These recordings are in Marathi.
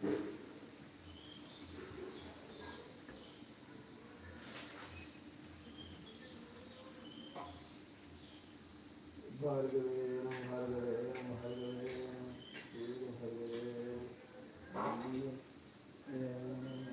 स्वामींचं म्हणून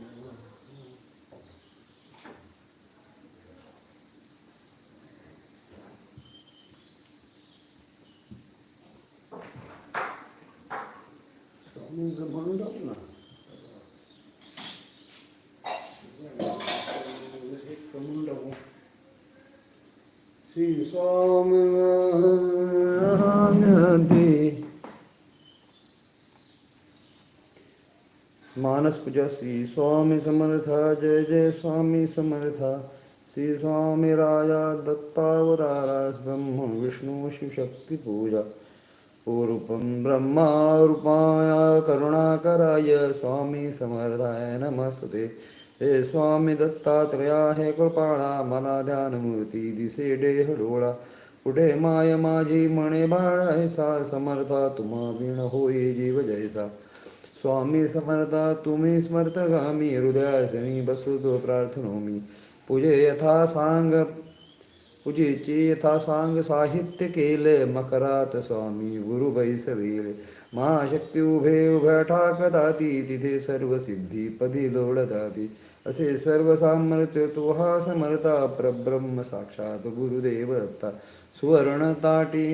मानस पूजा श्री स्वामी समर्था, जय जय स्वामी समर्था। श्री स्वामी राजा दत्तावतारा ब्रह्म, विष्णु शिव शक्ति पूजा। पूर्वं ब्रह्मा रूपाय करुणाकराय स्वामी समर्थाय नमस्ते। हे स्वामी दत्तात्रया हे कृपाळा मला ध्यानमूर्ती दिसे देह डोळा पुढे माय माझी म्हणे बाळायसा समर्था तुम्हा विण होई जीव जैसा। स्वामी समर्था तुम्ही स्मर्तगामी हृदयासनी बसुतो प्रार्थनोमी। पूजे यथा सांग पूजेचे यथा सांग साहित्य केले मकरात स्वामी गुरु बैसवेले. महाशक्ती उभे उभ्या ठाकताती तिथे सर्व सिद्धी पदी लोळताती असे सर्व सामर्थ्य तो समर्था प्रब्रह्म साक्षात गुरुदेव दत्ता सुवर्ण ताटी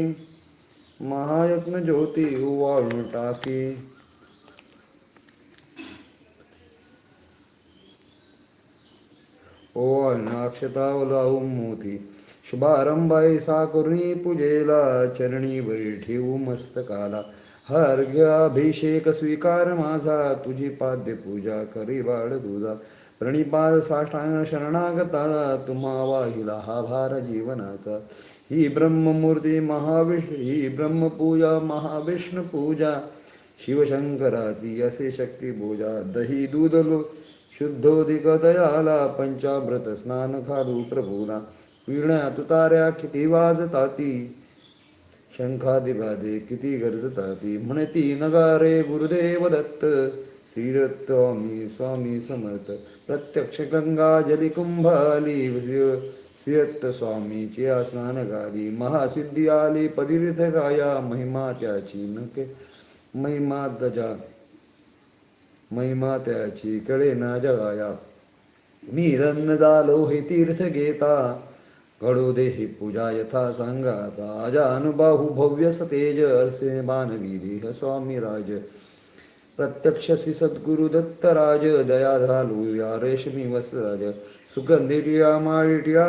महायज्ञ ज्योती उवाळून टाकी. ओ अक्षतावलाऊ मोती. शुभारंभाई करुणी पूजेला चरणी वरी ठेवू मस्तकाला हर्घ्याभिषेक स्वीकार माझा तुझी पाद्य पूजा करी बाळ तुझा। प्रणिपाद साष्टांग शरणागता तुम्हा वाहिला हा भार जीवनाचा। ही ब्रह्ममूर्ती महाविष्णू ही ब्रह्मपूजा महाविष्णू पूजा। शिवशंकराची असे शक्ती पूजा दही दूध लो शुद्धोदिक दयाला पंचामृत स्नान खालू प्रभूला। वीणा तुतार्या किती वाजताती? शंखादिवादे किती गरजताती? म्हणती नगारे गुरुदेव दत्त श्रीरत्वामी स्वामी स्वामी समर्थ. प्रत्यक्ष गंगा जली कुंभाली श्रीयत्त स्वामीची स्नान गाली महासिद्धी आली पदिर्थ गाया महिमा त्याची नके. महिमा दजा महिमा त्याची कळे ना जगाया. मी रन्न झालो हे तीर्थ घेता. गडोदेहि पूजा यथा संगता जानुबाहु भव्य सतेज से मानवी देह स्वामी राज। प्रत्यक्ष सङ्गाताजानुबाहु भव्यसतेजर्षे मानवीदेह स्वामिराज दया धालु या रेशमी वसराज सुगन्धिर्या माळिट्या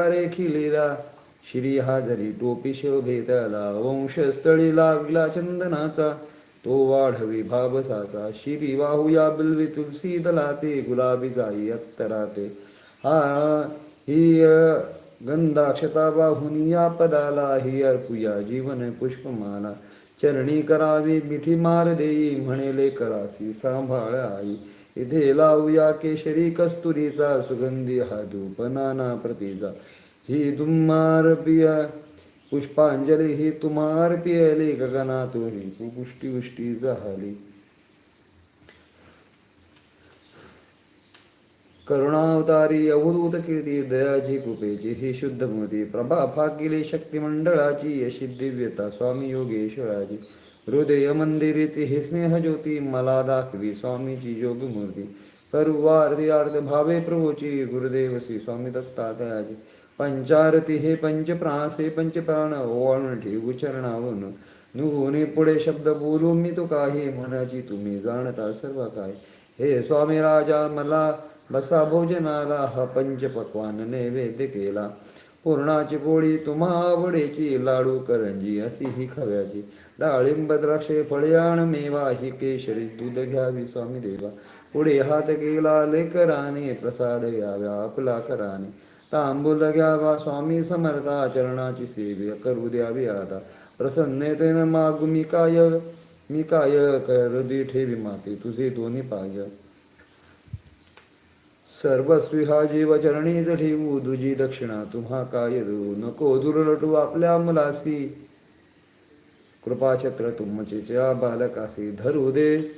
श्री हाजरी टोपी शोभेतला वंशस्थळी लागला चंदनाचा। तो वाढवी भाबसाचा श्री वाहुया बिलवी तुलसी दलाते, गुलाबी जाई अत्तराते। हा, ही गंधाक्षता बाहुनी या पदाला ही अर्पुया जीवन पुष्पमाला. चरणी करावी मिठी मार देई म्हणेले करासी सांभाळ आई इथे लावूया केशरी कस्तुरीचा सुगंधी हा धूप नाना प्रतीचा ही दुम्मार पिया पुष्पांजली ही तुम्हार पियली गगनातून पुष्टी उष्टी झाली करुणावतारी अवधूत कीर्ती दयाची कृपेची ही शुद्ध मूर्ती प्रभा फाकिले शक्ती मंडळाची अशी दिव्यता स्वामी योगेश्वराची. हृदय मंदिरीची हे स्नेह ज्योती मला दाखवी स्वामीची योग मूर्ती. करुवारती अर्थ भावे प्रभूची गुरुदेवसी स्वामी दत्तात्रयाची. पंचारती हे पंचप्रासे पंचप्राण ओवाळून ठेवू चरणावरून. नुहुने पुढे शब्द बोलू मी तो काही मनाची तुम्ही जाणता सर्व काय हे स्वामी राजा मला बसा भोजनाला हा पंचपक्वान नैवेद्य केला. पूर्णाची पोळी तुम्हा आवडेची लाडू करंजी अशी ही खव्याची. डाळिंब द्राक्षे फळयाण मेवा ही केशरी दूध घ्यावी स्वामी देवा. पुढे हात केला लेकराने प्रसाद घ्याव्या आपला कराने. तांबूल घ्यावा स्वामी समर्था चरणाची सेवे करू द्यावी आता प्रसन्नतेनं मागू मी काय मी काय करदी ठेवी माते तुझे दोन्ही पाय. सर्वस्वी हा जीव चरणीच ठेवू दुजी दक्षिणा तुम्हा काय देऊ नको दुर्लटू आपल्या मुलासी. कृपाचक्र तुमचे बालकासी धरू दे.